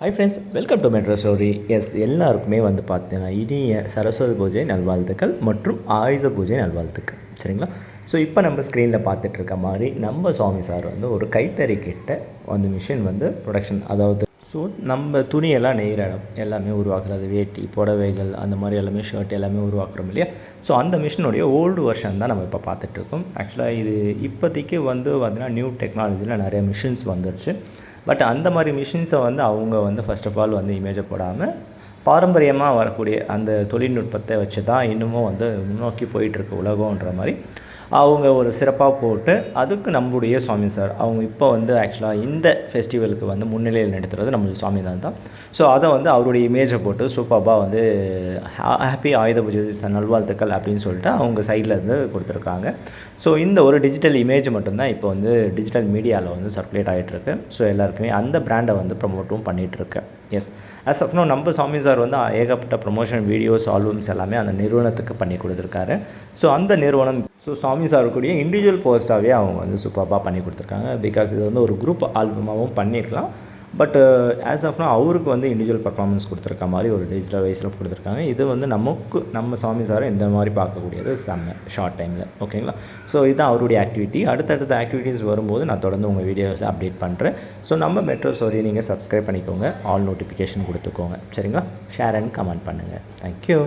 Hi friends welcome to metro story S எல்லாருக்குமே வந்து பார்த்தீங்கன்னா இனிய சரஸ்வதி பூஜை நல்வாழ்த்துக்கள் மற்றும் ஆயுத பூஜை நல்வாழ்த்துக்கள். சரிங்களா? ஸோ இப்போ நம்ம ஸ்க்ரீனில் பார்த்துட்டு இருக்க மாதிரி நம்ம சுவாமி சார் வந்து ஒரு கைத்தறி கிட்ட அந்த மிஷின் வந்து ப்ரொடக்ஷன் அதாவது ஸோ நம்ம துணியெல்லாம் நெய்கிற இடம் எல்லாமே உருவாக்குறது வேட்டி புடவைகள் அந்த மாதிரி எல்லாமே ஷர்ட் எல்லாமே உருவாக்குறோம் இல்லையா? ஸோ அந்த மிஷினுடைய ஓல்டு வருஷன் தான் நம்ம இப்போ பார்த்துட்ருக்கோம் ஆக்சுவலாக இது இப்போதைக்கு வந்து பார்த்திங்கன்னா நியூ டெக்னாலஜியில் நிறைய மிஷின்ஸ் வந்துருச்சு. பட் அந்த மாதிரி மிஷின்ஸை வந்து அவங்க வந்து ஃபர்ஸ்ட் ஆஃப் ஆல் வந்து இமேஜை போடாமல் பாரம்பரியமாக வரக்கூடிய அந்த தொழில்நுட்பத்தை வச்சு தான் இன்னமும் வந்து முன்னோக்கி போயிட்டுருக்கு உலகன்ற மாதிரி. அவங்க ஒரு சிறப்பாக போட்டு அதுக்கு நம்முடைய சுவாமி சார் அவங்க இப்போ வந்து ஆக்சுவலாக இந்த ஃபெஸ்டிவலுக்கு வந்து முன்னிலையில் நடத்துகிறது நம்மளுடைய சுவாமி தான் தான். ஸோ அதை வந்து அவருடைய இமேஜை போட்டு சூப்பராக வந்து ஹாப்பி ஆயுத பூஜை நல்வாழ்த்துக்கள் அப்படின்னு சொல்லிட்டு அவங்க சைடில் இருந்து கொடுத்துருக்காங்க. ஸோ இந்த ஒரு டிஜிட்டல் இமேஜ் மட்டும்தான் இப்போ வந்து டிஜிட்டல் மீடியாவில் வந்து சர்க்குலேட் ஆகிட்டுருக்கு ஸோ எல்லாருக்குமே அந்த பிராண்டை வந்து ப்ரமோட்டும் பண்ணிகிட்ருக்கேன் எஸ் ஆஸ் ஆஃப் நோ நம்ம சுவாமி சார் வந்து ஏகப்பட்ட ப்ரொமோஷன் வீடியோஸ் ஆல்பம்ஸ் எல்லாமே அந்த நிறுவனத்துக்கு பண்ணி கொடுத்துருக்காரு. ஸோ அந்த நிறுவனம் ஸோ சுவாமி சார் கூடிய இண்டிவிஜுவல் போஸ்ட்டாகவே அவங்க வந்து சூப்பராக பண்ணி கொடுத்துருக்காங்க. பிகாஸ் இது வந்து ஒரு குரூப் ஆல்பமாகவும் பண்ணியிருக்கலாம் பட் ஆஸ் ஆஃப் நோ அவருக்கு வந்து இண்டிவிஜுவல் பர்ஃபார்மன்ஸ் கொடுத்துருக்க மாதிரி ஒரு டிஜிட்டல் வைஸில் கொடுத்துருக்காங்க. இது வந்து நமக்கு நம்ம சுவாமி சாரை இந்த மாதிரி பார்க்கக்கூடியது செம்ம ஷார்ட் டைமில் ஓகேங்களா ஸோ இதுதான் அவருடைய ஆக்டிவிட்டி அடுத்தடுத்த ஆக்டிவிட்டீஸ் வரும்போது நான் தொடர்ந்து உங்கள் வீடியோஸில் அப்டேட் பண்ணுறேன் ஸோ நம்ம மெட்ரோ ஸ்டோரியை நீங்கள் சப்ஸ்கிரைப் பண்ணிக்கோங்க. ஆல் நோட்டிஃபிகேஷன் கொடுத்துக்கோங்க. சரிங்களா? ஷேர் அண்ட் கமெண்ட் பண்ணுங்கள் தேங்க்யூ